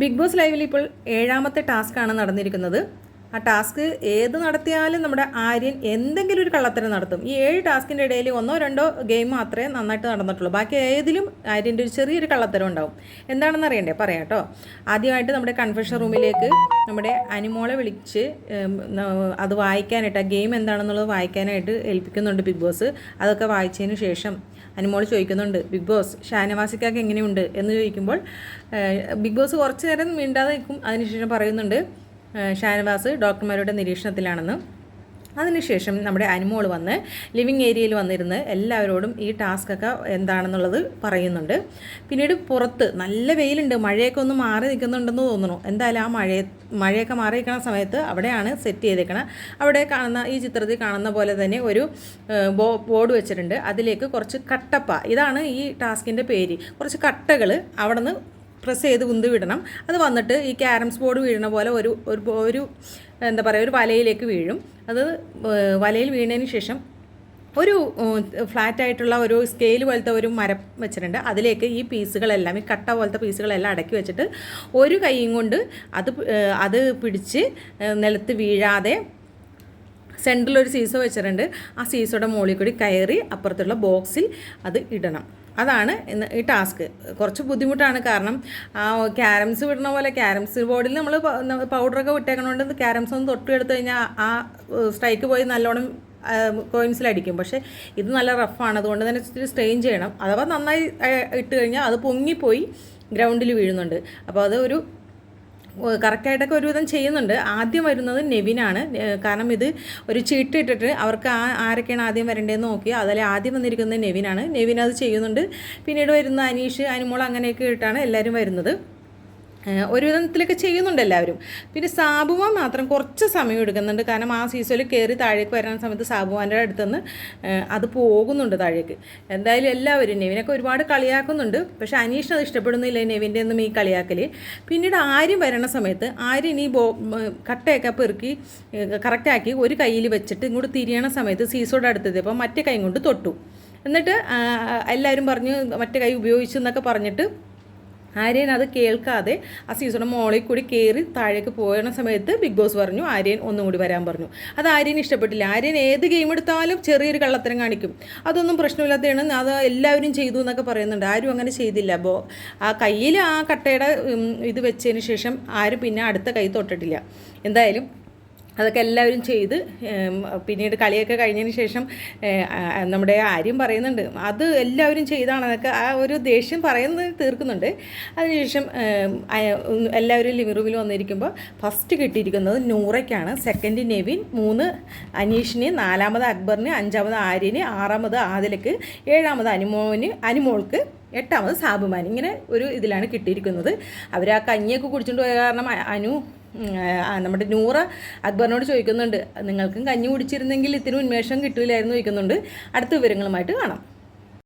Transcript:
Big boss ലൈവിൽ ഇപ്പോൾ ഏഴാമത്തെ ടാസ്ക്കാണ് നടന്നിരിക്കുന്നത്. ആ ടാസ്ക് ഏത് നടത്തിയാലും നമ്മുടെ ആര്യൻ എന്തെങ്കിലും ഒരു കള്ളത്തരം നടത്തും. ഈ ഏഴ് ടാസ്കിന്റെ ഇടയിൽ ഒന്നോ രണ്ടോ ഗെയിം മാത്രമേ നന്നായിട്ട് നടന്നിട്ടുള്ളൂ. ബാക്കി ഏതിലും ആര്യന്റെ ഒരു ചെറിയൊരു കള്ളത്തരം ഉണ്ടാവും. എന്താണെന്ന് അറിയണ്ടേ? പറയാം കേട്ടോ. ആദ്യമായിട്ട് നമ്മുടെ കൺഫെഷൻ റൂമിലേക്ക് നമ്മുടെ അനിമോളെ വിളിച്ച് അത് വായിക്കാനായിട്ട് ആ ഗെയിം എന്താണെന്നുള്ളത് വായിക്കാനായിട്ട് ഏൽപ്പിക്കുന്നുണ്ട് ബിഗ് ബോസ്. അതൊക്കെ വായിച്ചതിന് ശേഷം അനുമോൾ ചോദിക്കുന്നുണ്ട് ബിഗ് ബോസ് ഷാനവാസിക്കാക്ക് എങ്ങനെയുണ്ട്? എന്ന് ചോദിക്കുമ്പോൾ ബിഗ് ബോസ് കുറച്ച് നേരം മിണ്ടാതെ നിൽക്കും. അതിനുശേഷം പറയുന്നുണ്ട് ഷാനവാസ് ഡോക്ടർമാരുടെ നിരീക്ഷണത്തിലാണെന്ന്. അതിനുശേഷം നമ്മുടെ അനിമോൾ വന്ന് ലിവിങ് ഏരിയയിൽ വന്നിരുന്ന് എല്ലാവരോടും ഈ ടാസ്കൊക്കെ എന്താണെന്നുള്ളത് പറയുന്നുണ്ട്. പിന്നീട് പുറത്ത് നല്ല വെയിലുണ്ട് മഴയൊക്കെ ഒന്ന് മാറി നിൽക്കുന്നുണ്ടെന്ന് തോന്നുന്നു. എന്തായാലും ആ മഴ മഴയൊക്കെ മാറി നിൽക്കുന്ന സമയത്ത് അവിടെയാണ് സെറ്റ് ചെയ്തേക്കണം. അവിടെ കാണുന്ന ഈ ചിത്രത്തിൽ കാണുന്ന പോലെ തന്നെ ഒരു ബോർഡ് വെച്ചിട്ടുണ്ട്. അതിലേക്ക് കുറച്ച് കട്ടപ്പ ഇതാണ് ഈ ടാസ്കിന്റെ പേര്. കുറച്ച് കട്ടകൾ അവിടെ നിന്ന് പ്രസ് ചെയ്ത് ഉന്തുവിടണം. അത് വന്നിട്ട് ഈ ക്യാരംസ് ബോർഡ് വീഴുന്ന പോലെ ഒരു ഒരു എന്താ പറയുക ഒരു വലയിലേക്ക് വീഴും. അത് വലയിൽ വീണതിന് ശേഷം ഒരു ഫ്ലാറ്റായിട്ടുള്ള ഒരു സ്കെയിൽ പോലത്തെ ഒരു മരം വെച്ചിട്ടുണ്ട്. അതിലേക്ക് ഈ പീസുകളെല്ലാം ഈ കട്ട പോലത്തെ പീസുകളെല്ലാം അടക്കി വെച്ചിട്ട് ഒരു കൈയും കൊണ്ട് അത് അത് പിടിച്ച് നിലത്ത് വീഴാതെ സെന്ററിൽ ഒരു സീസോ വെച്ചിട്ടുണ്ട്. ആ സീസോയുടെ മുകളിൽ കൂടി കയറി അപ്പുറത്തുള്ള ബോക്സിൽ അത് ഇടണം. അതാണ് ഇന്ന് ഈ ടാസ്ക്. കുറച്ച് ബുദ്ധിമുട്ടാണ് കാരണം ആ ക്യാരംസ് വിടുന്ന പോലെ ക്യാരംസ് ബോർഡിൽ നമ്മൾ പൗഡറൊക്കെ വിട്ടേക്കണോണ്ട് ക്യാരംസ് ഒന്ന് തൊട്ട് എടുത്തു കഴിഞ്ഞാൽ ആ സ്ട്രൈക്ക് പോയി നല്ലോണം കോയിൻസിലടിക്കും. പക്ഷേ ഇത് നല്ല റഫാണ്. അതുകൊണ്ട് തന്നെ ഇച്ചിരി സ്ട്രെയിൻ ചെയ്യണം. അഥവാ നന്നായി ഇട്ട് കഴിഞ്ഞാൽ അത് പൊങ്ങിപ്പോയി ഗ്രൗണ്ടിൽ വീഴുന്നുണ്ട്. അപ്പോൾ അത് ഒരു കറക്റ്റായിട്ടൊക്കെ ഒരുവിധം ചെയ്യുന്നുണ്ട്. ആദ്യം വരുന്നത് നെവിനാണ്. കാരണം ഇത് ഒരു ചീട്ട് ഇട്ടിട്ട് അവർക്ക് ആ ആരൊക്കെയാണ് ആദ്യം വരേണ്ടതെന്ന് നോക്കി അതിൽ ആദ്യം വന്നിരിക്കുന്നത് നെവിനാണ്. നെവിൻ അത് ചെയ്യുന്നുണ്ട്. പിന്നീട് വരുന്ന അനീഷ് അനിമോൾ അങ്ങനെയൊക്കെ ഇട്ടാണ് എല്ലാവരും വരുന്നത്. ഒരു വിധത്തിലൊക്കെ ചെയ്യുന്നുണ്ട് എല്ലാവരും. പിന്നെ സാബുവാൻ മാത്രം കുറച്ച് സമയം എടുക്കുന്നുണ്ട്. കാരണം ആ സീസണിൽ കയറി താഴേക്ക് വരുന്ന സമയത്ത് സാബുവാന്റെ അടുത്തുനിന്ന് അത് പോകുന്നുണ്ട് താഴേക്ക്. എന്തായാലും എല്ലാവരും നെവിനൊക്കെ ഒരുപാട് കളിയാക്കുന്നുണ്ട്. പക്ഷേ അനീഷ് അത് ഇഷ്ടപ്പെടുന്നില്ല നെവിന്റെ ഒന്നും ഈ കളിയാക്കൽ പിന്നീട് ആര്യം വരണ സമയത്ത് ആര്യൻ ഈ ബോ കട്ടയൊക്കെ പെറുക്കി കറക്റ്റാക്കി ഒരു കയ്യിൽ വെച്ചിട്ട് ഇങ്ങോട്ട് തിരിയണ സമയത്ത് സീസോടെ അടുത്തെത്തിയപ്പോൾ മറ്റേ കൈ കൊണ്ട് തൊട്ടു. എന്നിട്ട് എല്ലാവരും പറഞ്ഞു മറ്റേ കൈ ഉപയോഗിച്ചു എന്നൊക്കെ പറഞ്ഞിട്ട് ആര്യൻ അത് കേൾക്കാതെ ആ സീസണ മോളിൽ കൂടി കയറി താഴേക്ക് പോയണ സമയത്ത് ബിഗ് ബോസ് പറഞ്ഞു ആര്യൻ ഒന്നും കൂടി വരാൻ പറഞ്ഞു. അത് ആര്യൻ ഇഷ്ടപ്പെട്ടില്ല. ആര്യൻ ഏത് ഗെയിം എടുത്താലും ചെറിയൊരു കള്ളത്തരം കാണിക്കും. അതൊന്നും പ്രശ്നമില്ലാത്തതാണ് അത് എല്ലാവരും ചെയ്തു എന്നൊക്കെ പറയുന്നുണ്ട്. ആരും അങ്ങനെ ചെയ്തില്ല. അപ്പോൾ ആ കയ്യിൽ ആ കട്ടയുടെ ഇത് വെച്ചതിന് ശേഷം ആരും പിന്നെ അടുത്ത കൈ തൊട്ടിട്ടില്ല. എന്തായാലും അതൊക്കെ എല്ലാവരും ചെയ്ത് പിന്നീട് കളിയൊക്കെ കഴിഞ്ഞതിന് ശേഷം നമ്മുടെ ആര്യം പറയുന്നുണ്ട് അത് എല്ലാവരും ചെയ്താണ് അതൊക്കെ ആ ഒരു ദേഷ്യം പറയുന്നത് തീർക്കുന്നുണ്ട്. അതിനുശേഷം എല്ലാവരും ലിവിംഗ് റൂമിൽ വന്നിരിക്കുമ്പോൾ ഫസ്റ്റ് കിട്ടിയിരിക്കുന്നത് നൂറയ്ക്കാണ്. സെക്കൻഡ് നെവിൻ മൂന്ന് അനീഷിന് നാലാമത് അക്ബറിന് അഞ്ചാമത് ആര്യന് ആറാമത് ആദിലക്ക് ഏഴാമത് അനുമോന് അനുമോൾക്ക് എട്ടാമത് സാബുമാൻ. ഇങ്ങനെ ഒരു ഇതിലാണ് കിട്ടിയിരിക്കുന്നത്. അവർ ആ കഞ്ഞിയൊക്കെ കുടിച്ചുകൊണ്ട് പോയ കാരണം അനു നമ്മുടെ നൂറ അക്ബറിനോട് ചോദിക്കുന്നുണ്ട് നിങ്ങൾക്കും കഞ്ഞി കുടിച്ചിരുന്നെങ്കിൽ ഇത്തിരി ഉന്മേഷം കിട്ടില്ലായിരുന്നു ചോദിക്കുന്നുണ്ട്. അടുത്ത വിവരങ്ങളുമായിട്ട് കാണാം.